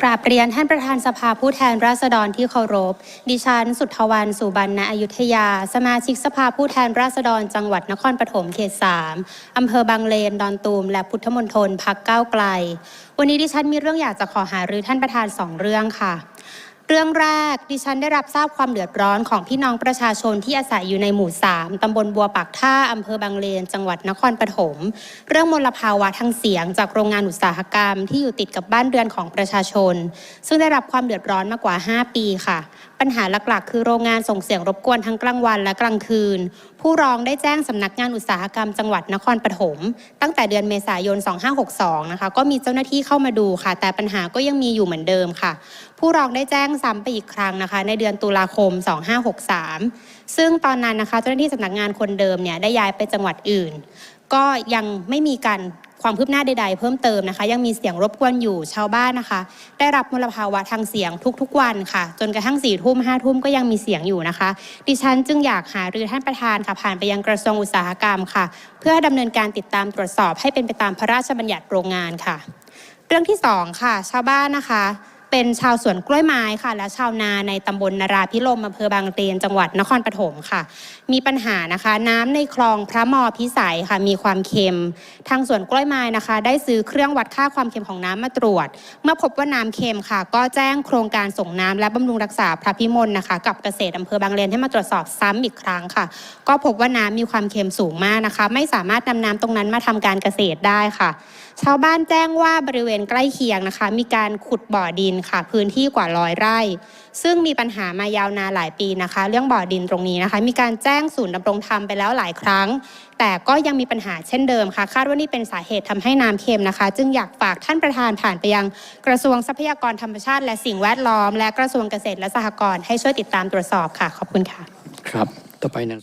กราบเรียนท่านประธานสภาผู้แทนราษฎรที่เคารพ ดิฉัน สุทธวันสุบรรณอยุธยา สมาชิกสภาผู้แทนราษฎรจังหวัดนครปฐมเขต 3 อำเภอบางเลน ดอนตูม และพุทธมณฑลพักก้าวไกล วันนี้ดิฉันมีเรื่องอยากจะขอหารือท่านประธานสองเรื่องค่ะ เรื่องแรกดิฉันได้รับทราบความเดือดร้อนของพี่น้องประชาชนที่อาศัยอยู่ในหมู่ 3 ตำบลบัวปากท่า อำเภอบางเลน จังหวัดนครปฐม เรื่องมลภาวะทางเสียงจากโรงงานอุตสาหกรรมที่อยู่ติดกับบ้านเรือนของประชาชน ซึ่งได้รับความเดือดร้อนมากกว่า 5 ปีค่ะ ปัญหาหลักๆ คือโรงงานส่งเสียงรบกวนทั้งกลางวันและกลางคืน ผู้ร้องได้แจ้งสำนักงานอุตสาหกรรมจังหวัดนครปฐมตั้งแต่เดือนเมษายน 2562 นะคะ ก็มีเจ้าหน้าที่เข้ามาดูค่ะ แต่ปัญหาก็ยังมีอยู่เหมือนเดิมค่ะ ผู้ร้องได้แจ้งซ้ำไปอีกครั้งนะคะ ในเดือนตุลาคม 2563 ซึ่งตอนนั้นนะคะเจ้าหน้าที่สำนักงานคนเดิมเนี่ยได้ย้ายไปจังหวัดอื่น ก็ยังไม่มีการ ความคืบหน้าใด ๆ เพิ่มเติมนะคะ ยังมีเสียงรบกวนอยู่ชาวบ้านนะคะ ได้รับมลภาวะทางเสียงทุกๆวันค่ะ จนกระทั่งสี่ทุ่มห้าทุ่มก็ยังมีเสียงอยู่นะคะ ดิฉันจึงอยากหารือท่านประธานค่ะผ่านไปยังกระทรวงอุตสาหกรรมค่ะ เพื่อดำเนินการติดตามตรวจสอบให้เป็นไปตามพระราชบัญญัติโรงงานค่ะ เรื่องที่สองค่ะ ชาวบ้านนะคะ เป็นชาวสวนกล้วยไม้ค่ะ และชาวนาในตำบลนราพิรมอำเภอบางเลนจังหวัดนครปฐมค่ะ มีปัญหานะคะ น้ำในคลองพระมอพิสัยค่ะมีความเค็ม ทางสวนกล้วยไม้นะคะ ได้ซื้อเครื่องวัดค่าความเค็มของน้ำมาตรวจ เมื่อพบว่าน้ำเค็มค่ะ ก็แจ้งโครงการส่งน้ำและบำรุงรักษาพระพิมลนะคะ กับเกษตรอำเภอบางเลนให้มาตรวจสอบซ้ำอีกครั้งค่ะ ก็พบว่าน้ำมีความเค็มสูงมากนะคะ ไม่สามารถนำน้ำตรงนั้นมาทำการเกษตรได้ค่ะ ชาวบ้านแจ้งว่าบริเวณใกล้เคียงนะคะ มีการขุดบ่อดินค่ะ พื้นที่กว่าร้อยไร่ ซึ่งมีปัญหามายาวนานหลายปีนะคะ เรื่องบ่อดินตรงนี้นะคะ มีการแจ้งศูนย์ดำรงธรรมไปแล้วหลายครั้ง แต่ก็ยังมีปัญหาเช่นเดิมค่ะ คาดว่านี่เป็นสาเหตุทำให้น้ำเค็มนะคะ จึงอยากฝากท่านประธานผ่านไปยังกระทรวงทรัพยากรธรรมชาติ และสิ่งแวดล้อม และกระทรวงเกษตรและสหกรณ์ให้ช่วยติดตามตรวจสอบค่ะขอบคุณค่ะ ครับต่อไปนะ